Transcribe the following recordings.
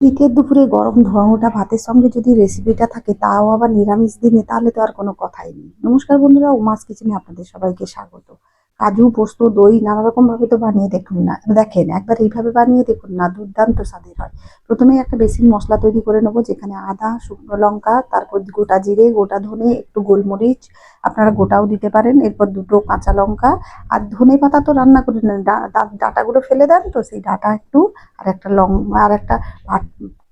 শীতের দুপুরে গরম ধোঁয়া ভাতের সঙ্গে যদি রেসিপিটা থাকে, তাও আবার নিরামিষ দিনে, তাহলে তো আর কোনো কথাই নেই। নমস্কার বন্ধুরা, উমাস কিচেনে আপনাদের সবাইকে স্বাগত। কাজু, পোস্ত, দই নানা রকম ভাবে তো বানিয়ে দেখুন না। দেখেন, একবার এইভাবে বানিয়ে দেখুন না, দুর্দান্ত স্বাদের হয়। প্রথমে একটা বেসিক মশলা তৈরি করে নেব, যেখানে আদা, শুকনো লঙ্কা, তারপর গোটা জিরে, গোটা ধনে, একটু গোলমরিচ আপনারা গোটাও দিতে পারেন। এরপর দুটো কাঁচা লঙ্কা আর ধনে পাতা তো রান্না করে নেন। ডাঁটাগুলো ফেলে দেন, তো সেই ডাঁটা একটু আর একটা লং, আর একটা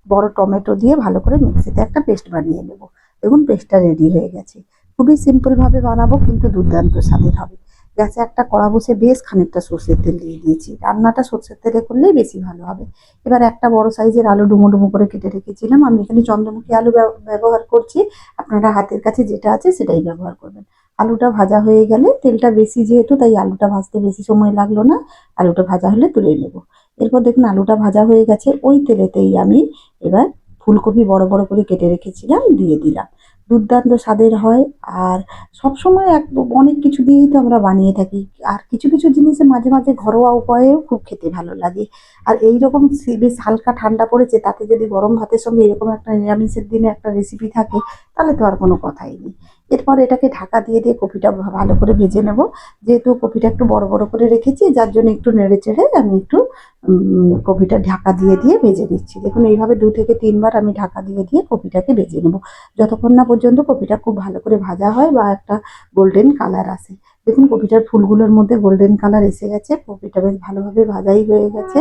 বড় টমেটো দিয়ে ভালো করে মিক্সিতে একটা পেস্ট বানিয়ে নেব। দেখুন, পেস্টটা রেডি হয়ে গেছে। খুবই সিম্পলভাবে বানাবো, কিন্তু দুর্দান্ত স্বাদের হবে। গ্যাসে একটা কড়া বসে বেশ খানিকটা সর্ষের তেল দিয়ে দিয়েছি। রান্নাটা সর্ষের তেলে করলেই বেশি ভালো হবে। এবার একটা বড় সাইজের আলু ডুমো ডুমো করে কেটে রেখেছিলাম। আমি এখানে চন্দ্রমুখী আলু ব্যব- ব্যবহার করছি। আপনারা হাতের কাছে যেটা আছে সেটাই ব্যবহার করবেন। আলুটা ভাজা হয়ে গেলে তেলটা বেশি যেহেতু, তাই আলুটা ভাজতে বেশি সময় লাগল না। আলুটা ভাজা হলে তুলে নেব। এরপর দেখুন আলুটা ভাজা হয়ে গেছে। ওই তেলেতেই আমি এবার ফুলকপি বড় বড় করে কেটে রেখেছিলাম, দিয়ে দিলাম। দুর্দান্ত স্বাদের হয় আর সবসময় এক অনেক কিছু দিয়েই তো আমরা বানিয়ে থাকি। আর কিছু কিছু জিনিসে মাঝে মাঝে ঘরোয়া উপায়েও খুব খেতে ভালো লাগে। আর এই রকম বেশ হালকা ঠান্ডা পড়েছে, তাতে যদি গরম ভাতের সঙ্গে এরকম একটা নিরামিষের দিনে একটা রেসিপি থাকে, তাহলে তো আর কোনো কথাই নেই। এরপর এটাকে ঢাকা দিয়ে দিয়ে কপিটা ভালো করে ভেজে নেব। যেহেতু কপিটা একটু বড় বড় করে রেখেছি, যার জন্য একটু নেড়ে চেড়ে আমি একটু কপিটা ঢাকা দিয়ে দিয়ে ভেজে নিচ্ছি। দেখুন, এইভাবে দু থেকে তিনবার আমি ঢাকা দিয়ে দিয়ে কপিটাকে ভেজে নেব। যতক্ষণ না পর্যন্ত কপিটা খুব ভালো করে ভাজা হয় বা একটা গোল্ডেন কালার আসে। দেখুন, কপিটার ফুলগুলোর মধ্যে গোল্ডেন কালার এসে গেছে, কপিটা বেশ ভালোভাবে ভাজাই হয়ে গেছে।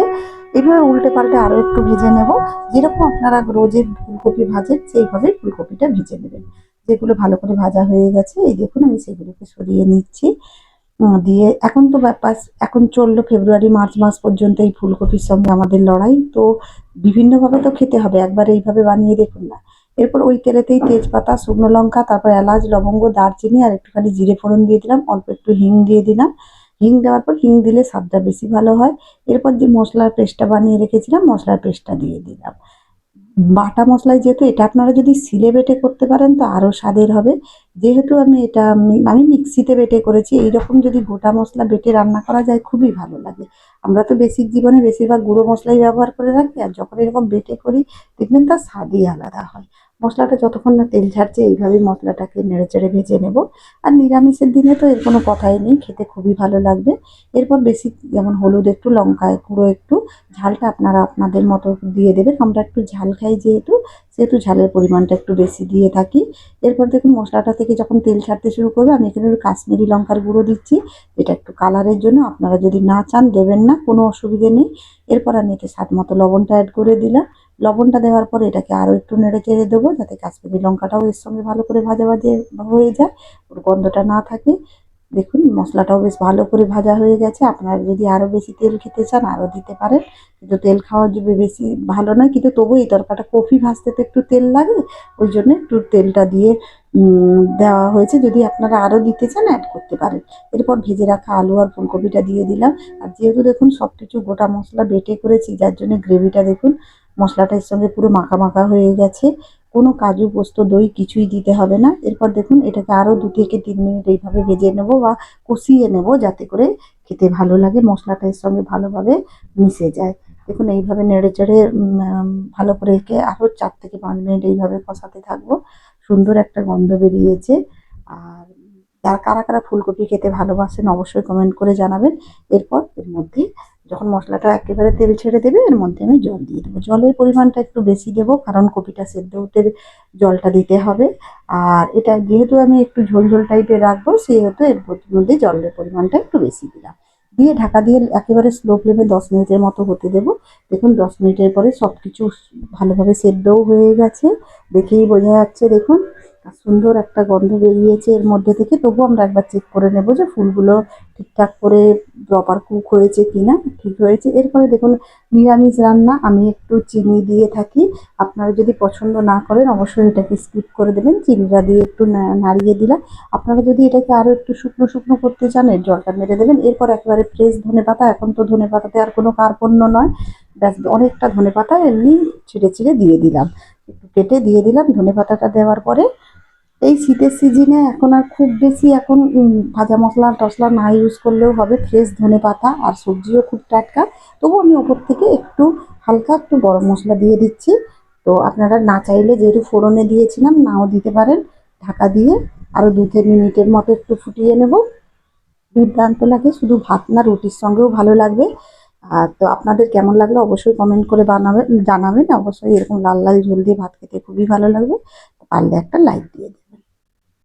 এবার উল্টে পাল্টে আরও একটু ভেজে নেব। যেরকম আপনারা রোজের ফুলকপি ভাজেন, সেইভাবে ফুলকপিটা ভেজে নেবেন। যেগুলো ভালো করে ভাজা হয়ে গেছে, এই দেখুন আমি সেগুলোকে সরিয়ে নিচ্ছি। দিয়ে এখন তো ব্যাপার, এখন চলল ফেব্রুয়ারি, মার্চ মাস পর্যন্ত এই ফুলকপির সঙ্গে আমাদের লড়াই। তো বিভিন্নভাবে তো খেতে হবে, একবার এইভাবে বানিয়ে দেখুন না। এরপর ওই তেলেতেই তেজপাতা, শুকনো লঙ্কা, তারপর এলাচ, লবঙ্গ, দারচিনি আর একটুখানি জিরে ফোড়ন দিয়ে দিলাম, অল্প একটু হিং দিয়ে দিলাম। হিং দেওয়ার পর হিং দিলে স্বাদটা বেশি ভালো হয়। এরপর যে মশলার পেস্টটা বানিয়ে রেখেছিলাম, মশলার পেস্টটা দিয়ে দিলাম। বাটা মশলায় যেহেতু এটা আপনারা যদি সিলে বেটে করতে পারেন তো আরও স্বাদের হবে। যেহেতু আমি এটা আমি মিক্সিতে বেটে করেছি এই রকম যদি গোটা মশলা বেটে রান্না করা যায় খুবই ভালো লাগে। আমরা তো বেসিক জীবনে বেশিরভাগ গুঁড়ো মশলাই ব্যবহার করে রাখি আর যখন এরকম বেটে করি, দেখবেন তার স্বাদই আলাদা হয়। মশলাটা যতক্ষণ না তেল ছাড়ছে এইভাবেই মশলাটাকে নেড়ে চেড়ে ভেজে নেব। আর নিরামিষের দিনে তো এর কোনো কথাই নেই, খেতে খুবই ভালো লাগবে। এরপর বেশি যেমন হলুদ একটু, লঙ্কা গুঁড়ো একটু, ঝালটা আপনারা আপনাদের মতো দিয়ে দেবেন। আমরা একটু ঝাল খাই যেহেতু, সেহেতু ঝালের পরিমাণটা একটু বেশি দিয়ে থাকি। এরপর দেখুন মশলাটা থেকে যখন তেল ছাড়তে শুরু করবে, আমি এখানে কাশ্মীরি লঙ্কার গুঁড়ো দিচ্ছি। এটা একটু কালারের জন্য, আপনারা যদি না চান দেবেন না, কোনো অসুবিধে নেই। এরপর আমি এতে স্বাদ মতো লবণটা অ্যাড করে দিলাম। লবণটা দেওয়ার পরে এটাকে আরও একটু নেড়ে চেড়ে দেবো যাতে কাশ্মীরি লঙ্কাটাও এর সঙ্গে ভালো করে ভাজা ভাজে হয়ে যায়। ওর গন্ধটা না থাকে। দেখুন, মশলাটাও বেশ ভালো করে ভাজা হয়ে গেছে। আপনারা যদি আরও বেশি তেল খেতে চান আরও দিতে পারেন। কিন্তু তেল খাওয়া যদি বেশি ভালো নয়, কিন্তু তবু এই তরকাটা কফি ভাজতে তো একটু তেল লাগে। ওই জন্য একটু তেলটা দিয়ে দেওয়া হয়েছে। যদি আপনারা আরও দিতে চান অ্যাড করতে পারেন। এরপর ভেজে রাখা আলু আর ফুলকপিটা দিয়ে দিলাম। আর যেহেতু দেখুন সব কিছু গোটা মশলা বেটে করেছি, যার জন্য গ্রেভিটা দেখুন মশলাটার সঙ্গে পুরো মাখা মাখা হয়ে গেছে। কোনো কাজু পোস্ত দই কিছুই দিতে হবে না। এরপর দেখুন, এটাকে আরও দু থেকে তিন মিনিট এইভাবে ভেজে নেব বা কষিয়ে নেব যাতে করে খেতে ভালো লাগে, মশলাটা এর সঙ্গে ভালোভাবে মিশে যায়। দেখুন, এইভাবে নেড়ে চেড়ে ভালো করে একে আরও চার থেকে পাঁচ মিনিট এইভাবে কষাতে থাকব। সুন্দর একটা গন্ধ বেরিয়েছে। যারা কারা কারা ফুলকপি খেতে ভালোবাসেন অবশ্যই কমেন্ট করে জানাবেন। এরপর এর মধ্যে যখন মশলাটা একেবারে তেল ছেড়ে দেবে, এর মধ্যে আমি জল দিয়ে দেবো। জলের পরিমাণটা একটু বেশি দেবো, কারণ কপিটা সেদ্ধ হতে জলটা দিতে হবে। আর এটা যেহেতু আমি একটু ঝোল ঝোল টাইপের রাখব, সেহেতু এর মধ্যে জলের পরিমাণটা একটু বেশি দিলাম। দিয়ে ঢাকা দিয়ে একেবারে স্লো ফ্লেমে দশ মিনিটের মতো হতে দেবো। দেখুন, দশ মিনিটের পরে সব কিছু ভালোভাবে সেদ্ধও হয়ে গেছে। দেখেই বোঝা যাচ্ছে, দেখুন। আর সুন্দর একটা গন্ধ বেরিয়েছে এর মধ্যে থেকে, তবু আমরা একবার চেক করে নেব যে ফুলগুলো ঠিকঠাক করে প্রপার কুক হয়েছে কিনা, ঠিক হয়েছে। এরপরে দেখুন, নিরামিষ রান্না আমি একটু চিনি দিয়ে থাকি। আপনারা যদি পছন্দ না করেন, অবশ্যই এটাকে স্কিপ করে দেবেন। চিনিটা দিয়ে একটু না- নাড়িয়ে দিলাম। আপনারা যদি এটাকে আরও একটু শুকনো শুকনো করতে চান, এর জলটা মেরে দেবেন। এরপর একেবারে ফ্রেশ ধনে পাতা, এখন তো ধনে পাতাতে আর কোনো কার্পণ্য নয়। ব্যাস, অনেকটা ধনে পাতা এমনি ছিঁড়ে ছিঁড়ে দিয়ে দিলাম। একটু কেটে দিয়ে দিলাম ধনে পাতাটা দেওয়ার পরে। এই শীতের সিজনে এখন আর খুব বেশি এখন ভাজা মশলা, টসলা না ইউজ করলেও হবে ফ্রেশ ধনে পাতা আর সবজিও খুব টাটকা। তবু আমি ওপর থেকে একটু হালকা একটু গরম মশলা দিয়ে দিচ্ছি। তো আপনারা না চাইলে যেহেতু ফোড়নে দিয়েছিলাম, নাও দিতে পারেন। ঢাকা দিয়ে আরও দু তিন মিনিটের মতো একটু ফুটিয়ে নেব। দুর্দান্ত লাগে, শুধু ভাত না, রুটির সঙ্গেও ভালো লাগবে। আর তো আপনাদের কেমন লাগল অবশ্যই কমেন্ট করে বানাবেন জানাবেন। অবশ্যই এরকম লাল লাল ঝোল দিয়ে ভাত খেতে খুবই ভালো লাগবে। পারলে একটা লাইক দিয়ে দিন।